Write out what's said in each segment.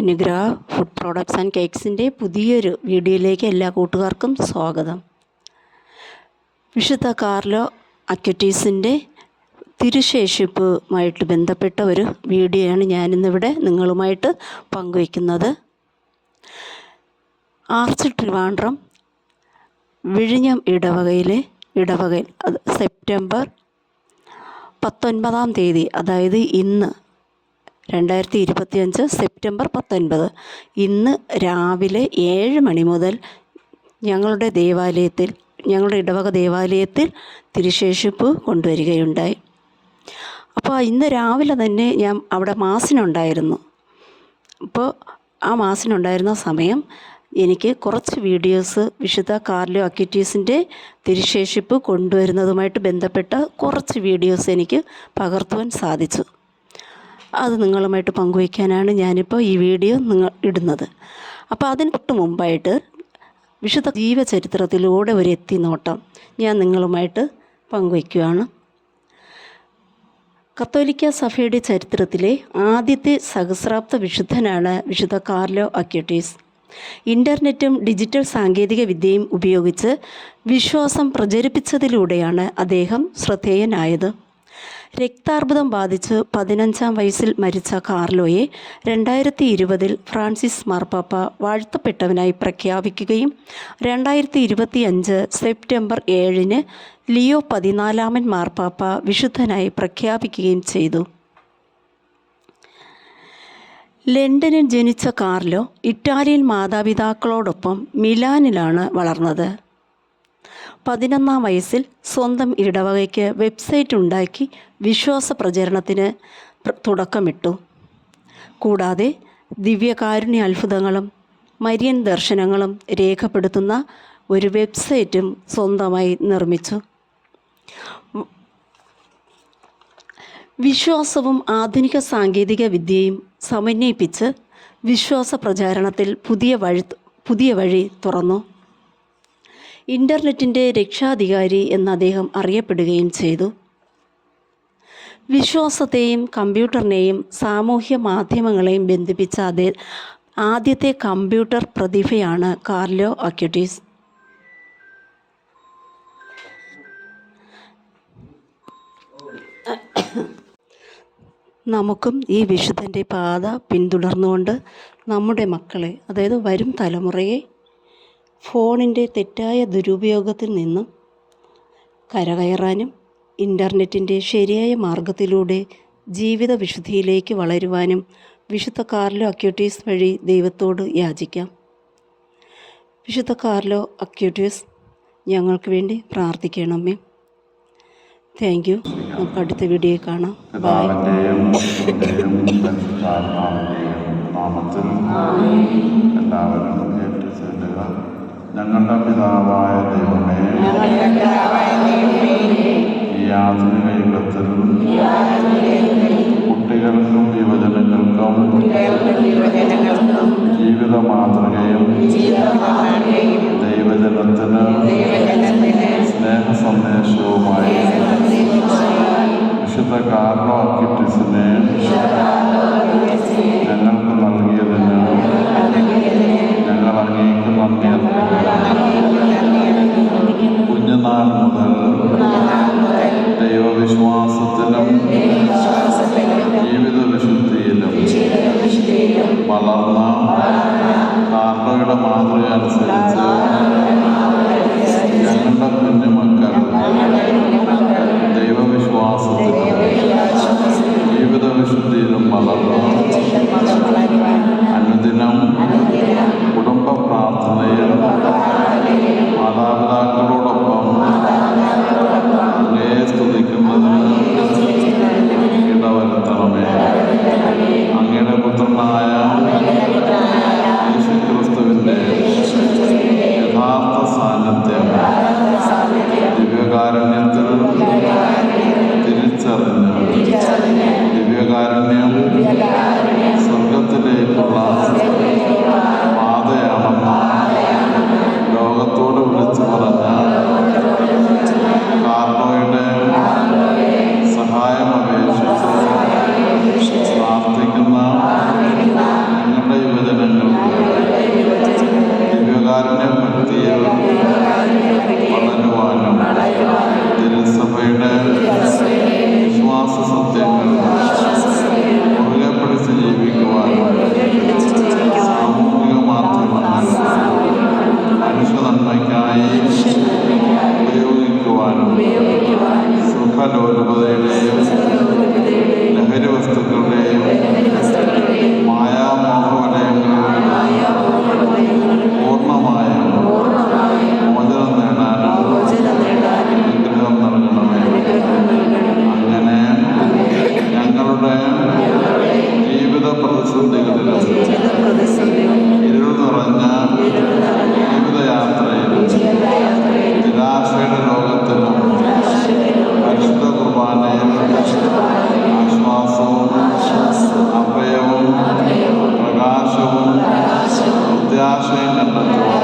അനുഗ്രഹ food products and കേക്ക്സിന്റെ പുതിയൊരു വീഡിയോയിലേക്ക് എല്ലാ കൂട്ടുകാർക്കും സ്വാഗതം. വിശുദ്ധ കാർലോ അക്യൂറ്റീസിന്റെ തിരുശേഷിപ്പുമായിട്ട് ബന്ധപ്പെട്ട ഒരു വീഡിയോയാണ് ഞാനിന്നിവിടെ നിങ്ങളുമായിട്ട് പങ്കുവയ്ക്കുന്നത്. ആർച്ച് ട്രിവാൻഡ്രം വിഴിഞ്ഞം ഇടവകയിലെ ഇടവകയിൽ അത് സെപ്റ്റംബർ പത്തൊൻപതാം തീയതി അതായത് ഇന്ന് രണ്ടായിരത്തി ഇരുപത്തിയഞ്ച് സെപ്റ്റംബർ പത്തൊൻപത്. ഇന്ന് രാവിലെ ഏഴ് മണി മുതൽ ഞങ്ങളുടെ ദേവാലയത്തിൽ ഞങ്ങളുടെ ഇടവക ദേവാലയത്തിൽ തിരുശേഷിപ്പ് കൊണ്ടുവരികയുണ്ടായി. അപ്പോൾ ഇന്ന് രാവിലെ തന്നെ ഞാൻ അവിടെ മാസിനുണ്ടായിരുന്നു. അപ്പോൾ ആ മാസിനുണ്ടായിരുന്ന സമയം എനിക്ക് കുറച്ച് വീഡിയോസ് വിശുദ്ധ കാർലോ അക്യൂറ്റീസിന്റെ തിരുശേഷിപ്പ് കൊണ്ടുവരുന്നതുമായിട്ട് ബന്ധപ്പെട്ട കുറച്ച് വീഡിയോസ് എനിക്ക് പകർത്തുവാൻ സാധിച്ചു. അത് നിങ്ങളുമായിട്ട് പങ്കുവയ്ക്കാനാണ് ഞാനിപ്പോൾ ഈ വീഡിയോ നിങ്ങൾ ഇടുന്നത്. അപ്പോൾ അതിന് തൊട്ട് മുമ്പായിട്ട് വിശുദ്ധ ജീവചരിത്രത്തിലൂടെ ഒരു എത്തിനോട്ടം ഞാൻ നിങ്ങളുമായിട്ട് പങ്കുവയ്ക്കുകയാണ് കത്തോലിക്ക സഭയുടെ ചരിത്രത്തിലെ ആദ്യത്തെ സഹസ്രാബ്ദ വിശുദ്ധനാണ് വിശുദ്ധ കാർലോ അക്യൂട്ടീസ്. ഇന്റർനെറ്റും ഡിജിറ്റൽ സാങ്കേതിക വിദ്യയും ഉപയോഗിച്ച് വിശ്വാസം പ്രചരിപ്പിച്ചതിലൂടെയാണ് അദ്ദേഹം ശ്രദ്ധേയനായത്. രക്താർബുദം ബാധിച്ച് പതിനഞ്ചാം വയസ്സിൽ മരിച്ച കാർലോയെ രണ്ടായിരത്തി ഇരുപതിൽ ഫ്രാൻസിസ് മാർപ്പാപ്പ വാഴ്ത്തപ്പെട്ടവനായി പ്രഖ്യാപിക്കുകയും രണ്ടായിരത്തി ഇരുപത്തി അഞ്ച് സെപ്റ്റംബർ ഏഴിന് ലിയോ പതിനാലാമൻ മാർപ്പാപ്പ വിശുദ്ധനായി പ്രഖ്യാപിക്കുകയും ചെയ്തു. ലണ്ടനിൽ ജനിച്ച കാർലോ ഇറ്റാലിയൻ മാതാപിതാക്കളോടൊപ്പം മിലാനിലാണ് വളർന്നത്. പതിനൊന്നാം വയസ്സിൽ സ്വന്തം ഇടവകയ്ക്ക് വെബ്സൈറ്റ് ഉണ്ടാക്കി വിശ്വാസ പ്രചരണത്തിന് തുടക്കമിട്ടു. കൂടാതെ ദിവ്യകാരുണ്യ അത്ഭുതങ്ങളും മരിയൻ ദർശനങ്ങളും രേഖപ്പെടുത്തുന്ന ഒരു വെബ്സൈറ്റും സ്വന്തമായി നിർമ്മിച്ചു. വിശ്വാസവും ആധുനിക സാങ്കേതിക വിദ്യയും സമന്വയിപ്പിച്ച് വിശ്വാസ പ്രചാരണത്തിൽ പുതിയ വഴി പുതിയ വഴി തുറന്നു. ഇന്റർനെറ്റിന്റെ രക്ഷാധികാരി എന്ന് അദ്ദേഹം അറിയപ്പെടുകയും ചെയ്തു. വിശ്വാസത്തെയും കമ്പ്യൂട്ടറിനെയും സാമൂഹ്യ മാധ്യമങ്ങളെയും ബന്ധിപ്പിച്ച അതേ ആദ്യത്തെ കമ്പ്യൂട്ടർ പ്രതിഭയാണ് കാർലോ അക്യൂട്ടീസ്. നമുക്കും ഈ വിശുദ്ധന്റെ പാത പിന്തുടർന്നുകൊണ്ട് നമ്മുടെ മക്കളെ അതായത് വരും തലമുറയെ ഫോണിന്റെ തെറ്റായ ദുരുപയോഗത്തിൽ നിന്നും കരകയറാനും ഇന്റർനെറ്റിന്റെ ശരിയായ മാർഗത്തിലൂടെ ജീവിത വിശുദ്ധിയിലേക്ക് വളരുവാനും വിശുദ്ധ കാർലോ അക്യൂട്ടീസ് വഴി ദൈവത്തോട് യാചിക്കാം. വിശുദ്ധ കാർലോ അക്യൂട്ടീസ് ഞങ്ങൾക്ക് വേണ്ടി പ്രാർത്ഥിക്കണമേ. താങ്ക് യു നമുക്ക് അടുത്ത വീഡിയോ കാണാം. ബൈ പിതാവിന്റെയും പുത്രന്റെയും പരിശുദ്ധാത്മാവിന്റെയും നാമത്തിൽ എല്ലാവരും ഏറ്റുചൊല്ലുക ഞങ്ങളുടെ പിതാവായ ദൈവമേ. ആധുനിക യുഗത്തിൽ കുട്ടികൾക്കും യുവജനങ്ങൾക്കും ജീവിത മാതൃകയും ദൈവജനത്തിന് സ്നേഹ സന്ദേശവുമായി വിശുദ്ധ കാർലോ ദൈവവിശ്വാസത്തിലും ജീവിത വിശുദ്ധിയിലും വളർന്ന കാർലോയുടെ മാതൃക അനുസരിച്ച് Allah'a emanet Amen.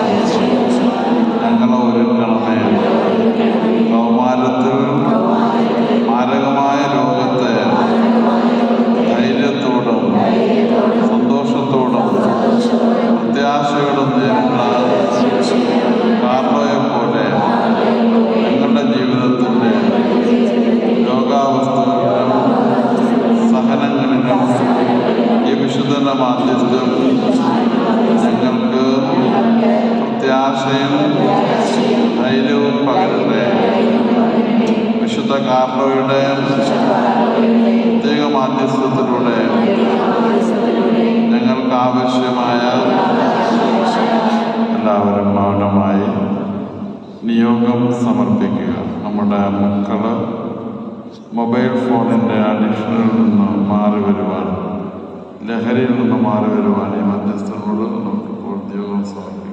പ്രത്യാശയും ധൈര്യവും പകരട്ടെ. വിശുദ്ധ കാർലോയുടെ പ്രത്യേക മാധ്യസ്ഥത്തിലൂടെ ഞങ്ങൾക്ക് ആവശ്യമായ എല്ലാവരും മൗനമായി നിയോഗം സമർപ്പിക്കുക. നമ്മുടെ മക്കൾ മൊബൈൽ ഫോണിന്റെ അഡിക്ഷനിൽ നിന്ന് മാറി വരുവാൻ ലഹരിയിൽ നിന്ന് മാറി വരുവാൻ ഈ മധ്യസ്ഥനോട് നമുക്ക് ഇപ്പോൾ സമർപ്പിക്കാം.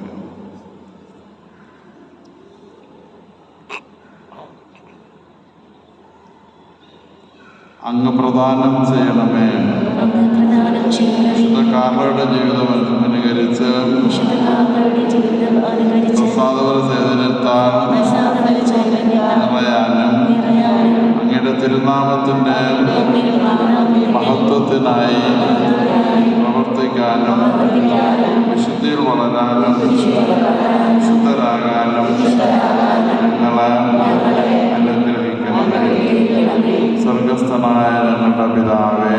അങ്ങ് പ്രദാനം ചെയ്യണമേ. വിശുദ്ധ കാർലോയുടെ ജീവിതം അനുകരിച്ച് പ്രസാദപര സേവനത്താൽ നിറയാനും അങ്ങയുടെ തിരുനാമത്തിന്റെ മഹത്വത്തിനായി പ്രവർത്തിക്കാനും വിശുദ്ധിയിൽ വളരാനും സ്വർഗസ്ഥനായ ഞങ്ങളുടെ പിതാവേ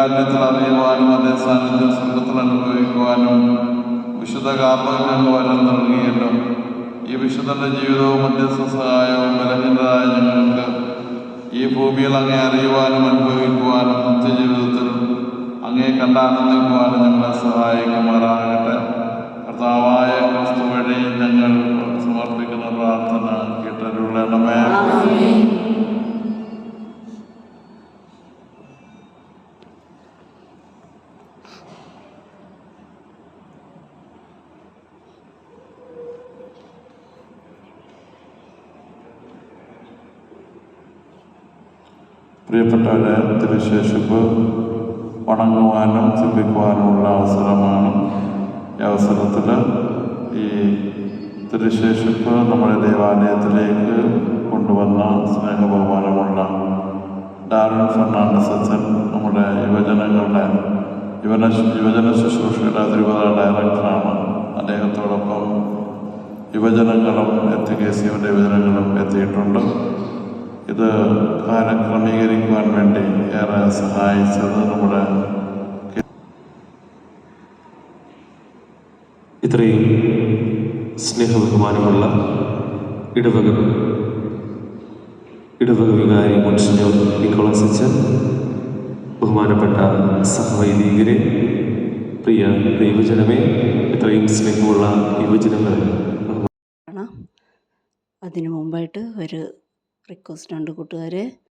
ദിവ്യകാരുണ്യത്തിൽ അറിയുവാനും അതേ സാന്നിധ്യം സ്വർഗത്തിൽ അനുഭവിക്കുവാനും വിശുദ്ധ കാപ്പകങ്ങൾ വരം നൽകിയല്ലോ ഈ വിശുദ്ധന്റെ ജീവിതവും മധ്യസ്ഥ സഹായവും ബലഹീനരായ ഞങ്ങൾക്ക് ഈ ഭൂമിയിൽ അങ്ങേ അറിയുവാനും അനുഭവിക്കുവാനും നിത്യജീവിതത്തിൽ അങ്ങേ കണ്ടാനന്ദിക്കുവാനും ഞങ്ങളെ സഹായിക്കുമാറാകട്ടെ. കർത്താവായ ക്രിസ്തു വഴി ഞങ്ങൾ സമർപ്പിക്കുന്ന പ്രാർത്ഥന കേട്ടരുളണമേ. തിരുശേഷിപ്പ് വണങ്ങുവാനും ചിന്തിക്കുവാനുമുള്ള അവസരമാണ് ഈ അവസരത്തിൽ ഈ തിരുശേഷിപ്പ് നമ്മുടെ ദേവാലയത്തിലേക്ക് കൊണ്ടുവന്ന സ്നേഹബഹുമാനമുള്ള ഡാരൻ ഫെർണാണ്ടസ് അച്ഛൻ നമ്മുടെ യുവജനങ്ങളുടെ യുവന യുവജന ശുശ്രൂഷയുടെ തിരുവത ഡയറക്ടറാണ്. അദ്ദേഹത്തോടൊപ്പം യുവജനങ്ങളും എത്തി കെ സി യുവജനങ്ങളും എത്തിയിട്ടുണ്ട്. ഇത് കാലം ക്രമീകരിക്കുവാൻ വേണ്ടി ഏറെ സഹായിച്ചത് നമ്മുടെ ഇത്രയും സ്നേഹബഹുമാനമുള്ള ഇടവക ഇടവക വികാരി മുൻസിനോർ നിക്കോളസിച്ച് അച്ഛൻ ബഹുമാനപ്പെട്ട സഹവൈദികരെ പ്രിയ ദൈവജനമേ ഇത്രയും സ്നേഹമുള്ള യുവജനങ്ങളെ അതിനു മുമ്പായിട്ട് ഒരു റിക്വസ്റ്റ് ഉണ്ട് കൂട്ടുകാരെ.